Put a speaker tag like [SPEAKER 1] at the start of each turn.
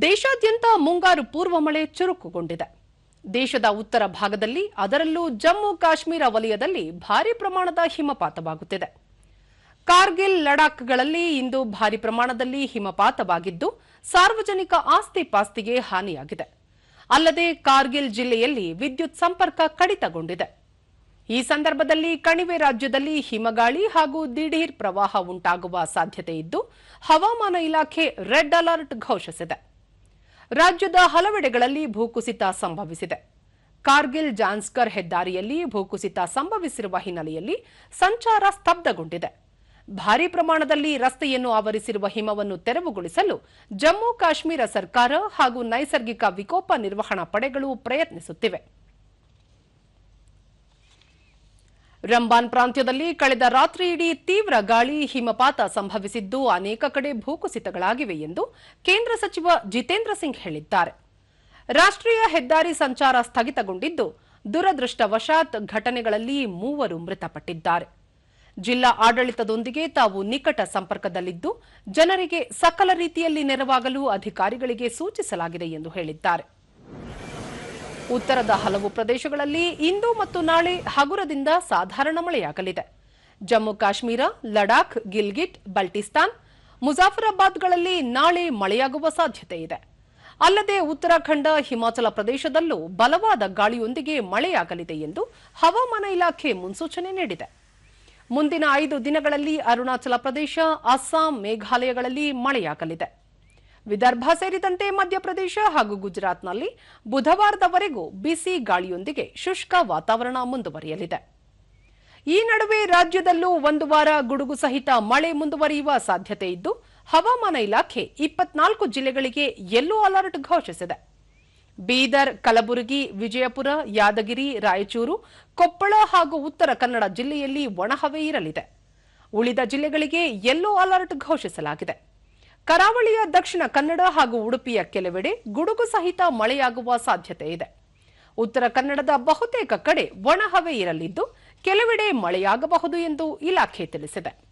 [SPEAKER 1] ದೇಶಾದ್ಯಂತ ಮುಂಗಾರು ಪೂರ್ವ ಮಳೆ ಚುರುಕುಗೊಂಡಿದೆ. ದೇಶದ ಉತ್ತರ ಭಾಗದಲ್ಲಿ, ಅದರಲ್ಲೂ ಜಮ್ಮು ಕಾಶ್ಮೀರ ವಲಯದಲ್ಲಿ ಭಾರಿ ಪ್ರಮಾಣದ ಹಿಮಪಾತವಾಗುತ್ತಿದೆ. ಕಾರ್ಗಿಲ್ ಲಡಾಖ್ಗಳಲ್ಲಿ ಇಂದು ಭಾರಿ ಪ್ರಮಾಣದಲ್ಲಿ ಹಿಮಪಾತವಾಗಿದ್ದು, ಸಾರ್ವಜನಿಕ ಆಸ್ತಿ ಪಾಸ್ತಿಗೆ ಹಾನಿಯಾಗಿದೆ. ಅಲ್ಲದೆ ಕಾರ್ಗಿಲ್ ಜಿಲ್ಲೆಯಲ್ಲಿ ವಿದ್ಯುತ್ ಸಂಪರ್ಕ ಕಡಿತಗೊಂಡಿದೆ. ಈ ಸಂದರ್ಭದಲ್ಲಿ ಕಣಿವೆ ರಾಜ್ಯದಲ್ಲಿ ಹಿಮಗಾಳಿ ಹಾಗೂ ದಿಢೀರ್ ಪ್ರವಾಹ ಉಂಟಾಗುವ ಸಾಧ್ಯತೆ ಇದ್ದು, ಹವಾಮಾನ ಇಲಾಖೆ ರೆಡ್ ಅಲರ್ಟ್ ಘೋಷಿಸಿದೆ. ರಾಜ್ಯದ ಹಲವೆಡೆಗಳಲ್ಲಿ ಭೂಕುಸಿತ ಸಂಭವಿಸಿದೆ. ಕಾರ್ಗಿಲ್ ಜಾನ್ಸ್ಕರ್ ಹೆದ್ದಾರಿಯಲ್ಲಿ ಭೂಕುಸಿತ ಸಂಭವಿಸಿರುವ ಹಿನ್ನೆಲೆಯಲ್ಲಿ ಸಂಚಾರ ಸ್ತಬ್ಧಗೊಂಡಿದೆ. ಭಾರೀ ಪ್ರಮಾಣದಲ್ಲಿ ರಸ್ತೆಯನ್ನು ಆವರಿಸಿರುವ ಹಿಮವನ್ನು ತೆರವುಗೊಳಿಸಲು ಜಮ್ಮು ಕಾಶ್ಮೀರ ಸರ್ಕಾರ ಹಾಗೂ ನೈಸರ್ಗಿಕ ವಿಕೋಪ ನಿರ್ವಹಣಾ ಪಡೆಗಳು ಪ್ರಯತ್ನಿಸುತ್ತಿವೆ. ರಂಬಾನ್ ಪ್ರಾಂತ್ಯದಲ್ಲಿ ಕಳೆದ ರಾತ್ರಿಯಿಡೀ ತೀವ್ರ ಗಾಳಿ, ಹಿಮಪಾತ ಸಂಭವಿಸಿದ್ದು ಅನೇಕ ಕಡೆ ಭೂಕುಸಿತಗಳಾಗಿವೆ ಎಂದು ಕೇಂದ್ರ ಸಚಿವ ಜಿತೇಂದ್ರ ಸಿಂಗ್ ಹೇಳಿದ್ದಾರೆ. ರಾಷ್ಟ್ರೀಯ ಹೆದ್ದಾರಿ ಸಂಚಾರ ಸ್ಥಗಿತಗೊಂಡಿದ್ದು ದುರದೃಷ್ಟವಶಾತ್ ಘಟನೆಗಳಲ್ಲಿ ಮೂವರು ಮೃತಪಟ್ಟಿದ್ದಾರೆ. ಜಿಲ್ಲಾ ಆಡಳಿತದೊಂದಿಗೆ ತಾವು ನಿಕಟ ಸಂಪರ್ಕದಲ್ಲಿದ್ದು ಜನರಿಗೆ ಸಕಲ ರೀತಿಯಲ್ಲಿ ನೆರವಾಗಲು ಅಧಿಕಾರಿಗಳಿಗೆ ಸೂಚಿಸಲಾಗಿದೆ ಎಂದು ಹೇಳಿದ್ದಾರೆ. ಉತ್ತರದ ಹಲವು ಪ್ರದೇಶಗಳಲ್ಲಿ ಇಂದು ಮತ್ತು ನಾಳೆ ಹಗುರದಿಂದ ಸಾಧಾರಣ ಮಳೆಯಾಗಲಿದೆ. ಜಮ್ಮು ಕಾಶ್ಮೀರ, ಲಡಾಖ್, ಗಿಲ್ಗಿಟ್, ಬಲ್ಟಿಸ್ತಾನ್, ಮುಜಾಫರಾಬಾದ್ಗಳಲ್ಲಿ ನಾಳೆ ಮಳೆಯಾಗುವ ಸಾಧ್ಯತೆ ಇದೆ. ಅಲ್ಲದೆ ಉತ್ತರಾಖಂಡ, ಹಿಮಾಚಲ ಪ್ರದೇಶದಲ್ಲೂ ಬಲವಾದ ಗಾಳಿಯೊಂದಿಗೆ ಮಳೆಯಾಗಲಿದೆ ಎಂದು ಹವಾಮಾನ ಇಲಾಖೆ ಮುನ್ಸೂಚನೆ ನೀಡಿದೆ. ಮುಂದಿನ ಐದು ದಿನಗಳಲ್ಲಿ ಅರುಣಾಚಲ ಪ್ರದೇಶ, ಅಸ್ಸಾಂ, ಮೇಘಾಲಯಗಳಲ್ಲಿ ಮಳೆಯಾಗಲಿದೆ. ವಿದರ್ಭ ಸೇರಿದಂತೆ ಮಧ್ಯಪ್ರದೇಶ ಹಾಗೂ ಗುಜರಾತ್ನಲ್ಲಿ ಬುಧವಾರದವರೆಗೂ ಬಿಸಿ ಗಾಳಿಯೊಂದಿಗೆ ಶುಷ್ಕ ವಾತಾವರಣ ಮುಂದುವರಿಯಲಿದೆ. ಈ ನಡುವೆ ರಾಜ್ಯದಲ್ಲೂ ಒಂದು ವಾರ ಗುಡುಗು ಸಹಿತ ಮಳೆ ಮುಂದುವರಿಯುವ ಸಾಧ್ಯತೆ ಇದ್ದು, ಹವಾಮಾನ ಇಲಾಖೆ ಇಪ್ಪತ್ನಾಲ್ಕು ಜಿಲ್ಲೆಗಳಿಗೆ ಯೆಲ್ಲೋ ಅಲರ್ಟ್ ಘೋಷಿಸಿದೆ. ಬೀದರ್, ಕಲಬುರಗಿ, ವಿಜಯಪುರ, ಯಾದಗಿರಿ, ರಾಯಚೂರು, ಕೊಪ್ಪಳ ಹಾಗೂ ಉತ್ತರ ಕನ್ನಡ ಜಿಲ್ಲೆಯಲ್ಲಿ ಒಣಹವೆ ಇರಲಿದೆ. ಉಳಿದ ಜಿಲ್ಲೆಗಳಿಗೆ ಯೆಲ್ಲೋ ಅಲರ್ಟ್ ಘೋಷಿಸಲಾಗಿದೆ. ಕರಾವಳಿಯ ದಕ್ಷಿಣ ಕನ್ನಡ ಹಾಗೂ ಉಡುಪಿಯ ಕೆಲವೆಡೆ ಗುಡುಗು ಸಹಿತ ಮಳೆಯಾಗುವ ಸಾಧ್ಯತೆ ಇದೆ. ಉತ್ತರ ಕನ್ನಡದ ಬಹುತೇಕ ಕಡೆ ಒಣಹವೆ ಇರಲಿದ್ದು, ಕೆಲವೆಡೆ ಮಳೆಯಾಗಬಹುದು ಎಂದು ಇಲಾಖೆ ತಿಳಿಸಿದೆ.